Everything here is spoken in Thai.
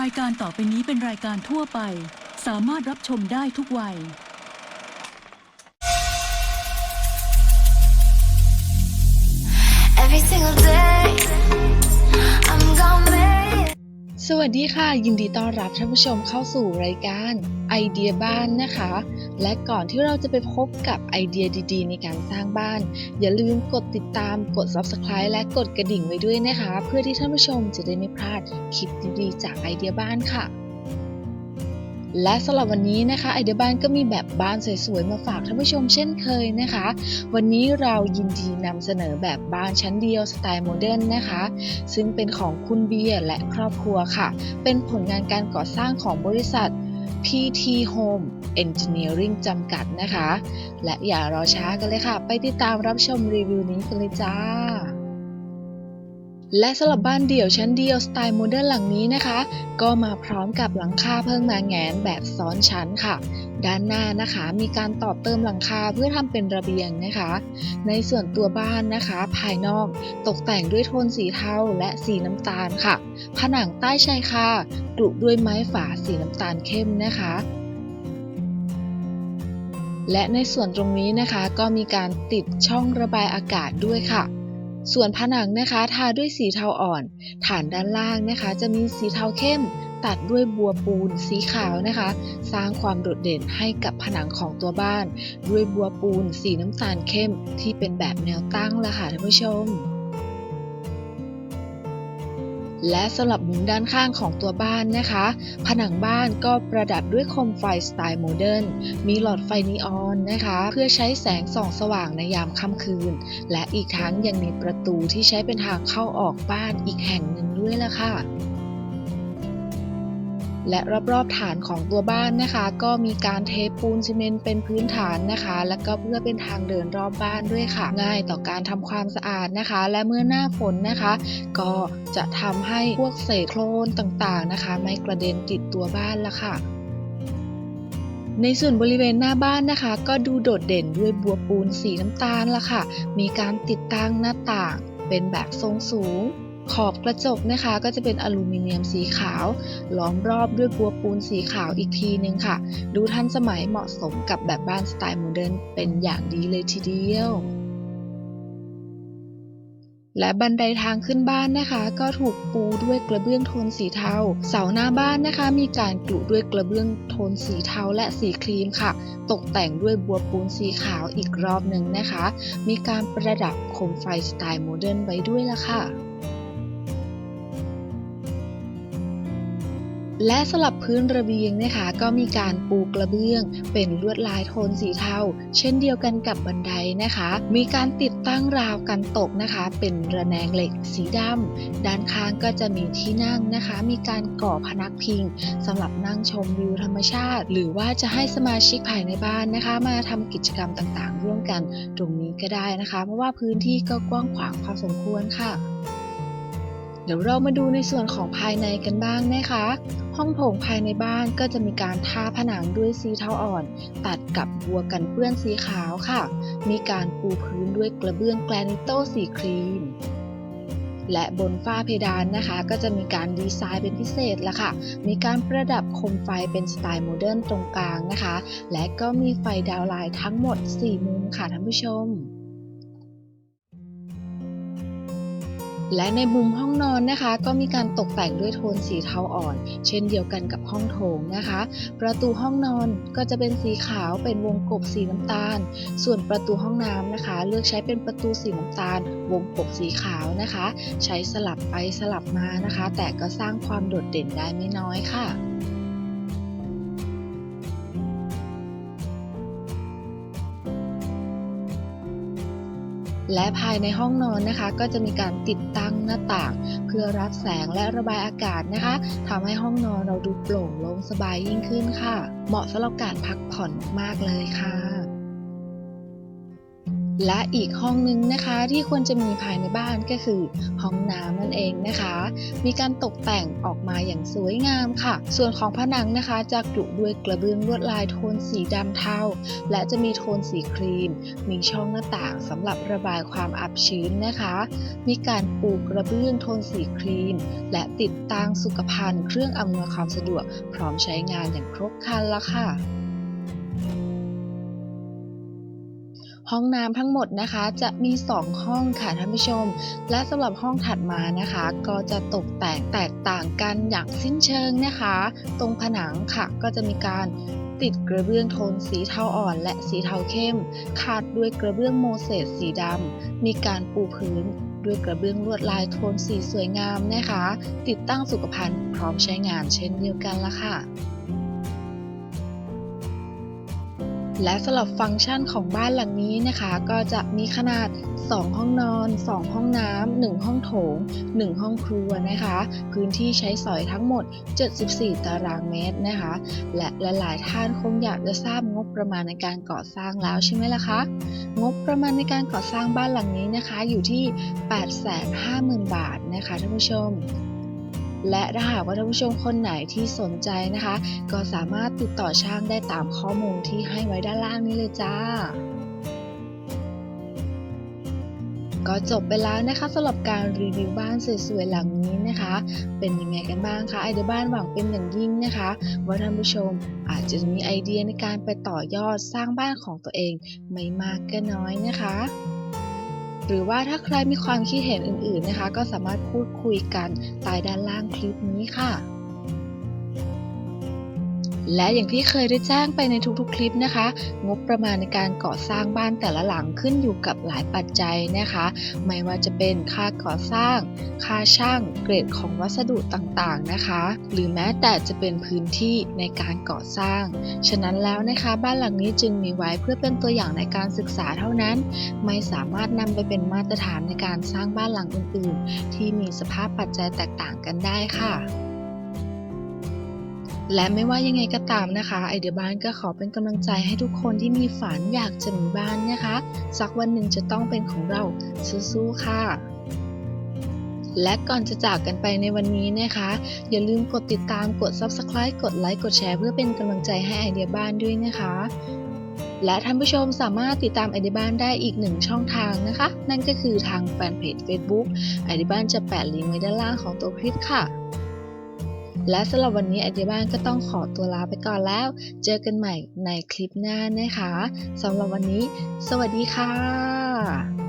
รายการต่อไปนี้เป็นรายการทั่วไป สามารถรับชมได้ทุกวัย Every single day, I'm gonna make it. สวัสดีค่ะ ยินดีต้อนรับท่านผู้ชมเข้าสู่รายการไอเดียบ้านนะคะ และก่อนที่เราจะไปพบกับไอเดียดีๆ ในการสร้างบ้าน อย่าลืมกดติดตามกด subscribe และกดกระดิ่งไว้ด้วยนะคะ เพื่อที่ท่านผู้ชมจะได้ไม่พลาดคลิปดีๆ จากไอเดียบ้านค่ะและสำหรับวันนี้นะคะไอเดียบ้านก็มีแบบบ้านสวยๆมาฝากท่านผู้ชมเช่นเคยนะคะ วันนี้เรายินดีนำเสนอแบบบ้านชั้นเดียวสไตล์โมเดิร์นนะคะ ซึ่งเป็นของคุณเบียร์และครอบครัวค่ะ เป็นผลงานการก่อสร้างของบริษัท PT Home Engineering จำกัดนะคะ และอย่ารอช้ากันเลยค่ะ ไปติดตามรับชมรีวิวนี้กันเลยจ้า และสำหรับบ้านเดี่ยวชั้นเดียวสไตล์โมเดิร์นหลังนี้นะคะ ก็มาพร้อมกับหลังคาเพิ่งมาแงนแบบซ้อนชั้นค่ะ ด้านหน้านะคะมีการต่อเติมหลังคาเพื่อทำเป็นระเบียงนะคะ ในส่วนตัวบ้านนะคะ ภายนอกตกแต่งด้วยโทนสีเทาและสีน้ำตาลค่ะ ผนังใต้ชายคากลุด้วยไม้ฝาสีน้ำตาลเข้มนะคะและในส่วนตรงนี้นะคะก็มีการติดช่องระบายอากาศด้วยค่ะ ส่วนผนังนะคะทาด้วยสีเทาอ่อน ฐานด้านล่างนะคะ จะมีสีเทาเข้ม ตัดด้วยบัวปูนสีขาวนะคะ สร้างความโดดเด่นให้กับผนังของตัวบ้าน ด้วยบัวปูนสีน้ำตาลเข้มที่เป็นแบบแนวตั้งละค่ะท่านผู้ชม และสำหรับมุมด้านข้างของตัวบ้านนะคะ ผนังบ้านก็ประดับด้วยโคมไฟสไตล์โมเดิร์น มีหลอดไฟนีออนนะคะ เพื่อใช้แสงส่องสว่างในยามค่ำคืน และอีกทั้งยังมีประตูที่ใช้เป็นทางเข้าออกบ้านอีกแห่งหนึ่งด้วยล่ะค่ะ และรอบๆฐานของตัวบ้านนะคะ ก็มีการเทปูนซีเมนต์เป็นพื้นฐานนะคะ แล้วก็เพื่อเป็นทางเดินรอบบ้านด้วยค่ะ ง่ายต่อการทำความสะอาดนะคะ และเมื่อหน้าฝนนะคะ ก็จะทำให้พวกเศษโคลนต่างๆนะคะ ไม่กระเด็นติดตัวบ้านละค่ะในส่วนบริเวณหน้าบ้านนะคะ ก็ดูโดดเด่นด้วยบัวปูนสีน้ำตาลละค่ะ มีการติดตั้งหน้าต่างเป็นแบบทรงสูง ขอบกระจกนะคะก็จะเป็นอลูมิเนียมสีขาวล้อมรอบด้วยบัวปูนสีขาวอีกทีนึงค่ะ ดูทันสมัยเหมาะสมกับแบบบ้านสไตล์โมเดิร์นเป็นอย่างดีเลยทีเดียว และบันไดทางขึ้นบ้านนะคะ ก็ถูกปูด้วยกระเบื้องโทนสีเทา เสาหน้าบ้านนะคะ มีการกลุด้วยกระเบื้องโทนสีเทาและสีครีมค่ะ ตกแต่งด้วยบัวปูนสีขาวอีกรอบหนึ่งนะคะ มีการประดับโคมไฟสไตล์โมเดิร์นไว้ด้วยละค่ะ และสลับพื้นระเบียงนะคะ ก็มีการปูกระเบื้อง เป็นลวดลายโทนสีเทาเช่นเดียวกันกับบันไดนะคะ มีการติดตั้งราวกันตกนะคะ เป็นระแนงเหล็กสีดำด้านข้างก็จะมีที่นั่งนะคะ มีการก่อพนักพิงสำหรับนั่งชมวิวธรรมชาติ หรือว่าจะให้สมาชิกภายในบ้านนะคะ มาทำกิจกรรมต่างๆ ร่วมกันตรงนี้ก็ได้นะคะ เพราะว่าพื้นที่ก็กว้างขวางพอสมควรค่ะเดี๋ยวเรามาดูในส่วนของภายในกันบ้างนะคะ ห้องโถงภายในบ้านก็จะมีการทาผนังด้วยสีเทาอ่อน ตัดกับบัวกันเปื้อนสีขาวค่ะ มีการปูพื้นด้วยกระเบื้องแกรนิโตสีครีม และบนฝ้าเพดานนะคะ ก็จะมีการดีไซน์เป็นพิเศษละค่ะ มีการประดับโคมไฟเป็นสไตล์โมเดิร์นตรงกลางนะคะ และก็มีไฟดาวไลน์ทั้งหมด 4 มุมค่ะท่านผู้ชม และในมุมห้องนอนนะคะ ก็มีการตกแต่งด้วยโทนสีเทาอ่อน เช่นเดียวกันกับห้องโถงนะคะ ประตูห้องนอนก็จะเป็นสีขาวเป็นวงกบสีน้ำตาล ส่วนประตูห้องน้ำนะคะ เลือกใช้เป็นประตูสีน้ำตาล วงกบสีขาวนะคะ ใช้สลับไปสลับมานะคะ แต่ก็สร้างความโดดเด่นได้ไม่น้อยค่ะ และภายในห้องนอนนะคะ ก็จะมีการติดตั้งหน้าต่าง เพื่อรับแสงและระบายอากาศนะคะทำให้ห้องนอนเราดูโปร่งโล่งสบายยิ่งขึ้นค่ะ เหมาะสำหรับการพักผ่อนมากๆเลยค่ะ และอีกห้องหนึ่งนะคะที่ควรจะมีภายในบ้านก็คือ ห้องน้ำนั่นเองนะคะ มีการตกแต่งออกมาอย่างสวยงามค่ะ ส่วนของผนังนะคะจะกลุด้วยกระเบื้องลวดลายโทนสีดำเทาและจะมีโทนสีครีม มีช่องหน้าต่างสำหรับระบายความอับชื้นนะคะ มีการปูกระเบื้องโทนสีครีม และติดตั้งสุขภัณฑ์เครื่องอำนวยความสะดวกพร้อมใช้งานอย่างครบครันแล้วค่ะ ห้องน้ำทั้งหมดนะคะจะมี 2 ห้องค่ะท่านผู้ชม และสำหรับห้องถัดมานะคะ ก็จะตกแต่งแตกต่างกันอย่างสิ้นเชิงนะคะ ตรงผนังค่ะก็จะมีการติดกระเบื้องโทนสีเทาอ่อนและสีเทาเข้มขาดด้วยกระเบื้องโมเสสสีดำ มีการปูพื้นด้วยกระเบื้องลวดลายโทนสีสวยงามนะคะ ติดตั้งสุขภัณฑ์พร้อมใช้งานเช่นเดียวกันละค่ะ และสำหรับฟังก์ชันของบ้านหลังนี้นะคะ ก็จะมีขนาด 2 ห้องนอน 2 ห้องน้ำ 1 ห้องโถง 1 ห้องครัวนะคะ พื้นที่ใช้สอยทั้งหมด 74 ตารางเมตรนะคะ และหลายๆท่านคงอยากจะทราบงบประมาณในการก่อสร้างแล้วใช่ไหมล่ะคะ งบประมาณในการก่อสร้างบ้านหลังนี้นะคะอยู่ที่ 850,000 บาทนะคะท่านผู้ชม และถ้าหากว่าท่านผู้ชมคนไหนที่สนใจนะคะ ก็สามารถติดต่อช่างได้ตามข้อมูลที่ให้ไว้ด้านล่างนี้เลยจ้าก็จบไปแล้วนะคะสำหรับการรีวิวบ้านสวยๆหลังนี้นะคะ เป็นยังไงกันบ้างคะไอเดียบ้านหวังเป็นอย่างยิ่งนะคะว่าท่านผู้ชมอาจจะมีไอเดียในการไปต่อยอดสร้างบ้านของตัวเองไม่มากก็น้อยนะคะ หรือว่าถ้าใครมีความคิดเห็นอื่นๆนะคะ ก็สามารถพูดคุยกันใต้ด้านล่างคลิปนี้ค่ะ และอย่างที่เคยได้แจ้งไปในทุกๆ คลิปนะคะ งบประมาณในการก่อสร้างบ้านแต่ละหลังขึ้นอยู่กับหลายปัจจัยนะคะ ไม่ว่าจะเป็นค่าก่อสร้าง ค่าช่าง เกรดของวัสดุต่างๆนะคะ หรือแม้แต่จะเป็นพื้นที่ในการก่อสร้าง ฉะนั้นแล้วนะคะบ้านหลังนี้จึงมีไว้เพื่อเป็นตัวอย่างในการศึกษาเท่านั้น ไม่สามารถนำไปเป็นมาตรฐานในการสร้างบ้านหลังอื่นๆ ที่มีสภาพปัจจัยแตกต่างกันได้ค่ะ และไม่ว่ายังไงก็ตามนะคะ ไอเดียบ้านก็ขอเป็นกำลังใจให้ทุกคนที่มีฝันอยากจะมีบ้านนะคะ สักวันหนึ่งจะต้องเป็นของเราสู้ๆค่ะและก่อนจะจากกันไปในวันนี้นะคะ อย่าลืมกดติดตามกด Subscribe กดไลค์กดแชร์เพื่อเป็นกำลังใจให้ไอเดียบ้านด้วยนะคะ และท่านผู้ชมสามารถติดตามไอเดียบ้านได้อีกหนึ่งช่องทางนะคะ นั่นก็คือทางแฟนเพจ Facebook ไอเดียบ้านจะแปะลิงก์ไว้ด้านล่างของตัวคลิปค่ะ และสำหรับวันนี้ไอเดียบ้านก็ต้องขอตัวลาไปก่อนแล้ว เจอกันใหม่ในคลิปหน้านะคะสำหรับวันนี้ สวัสดีค่ะ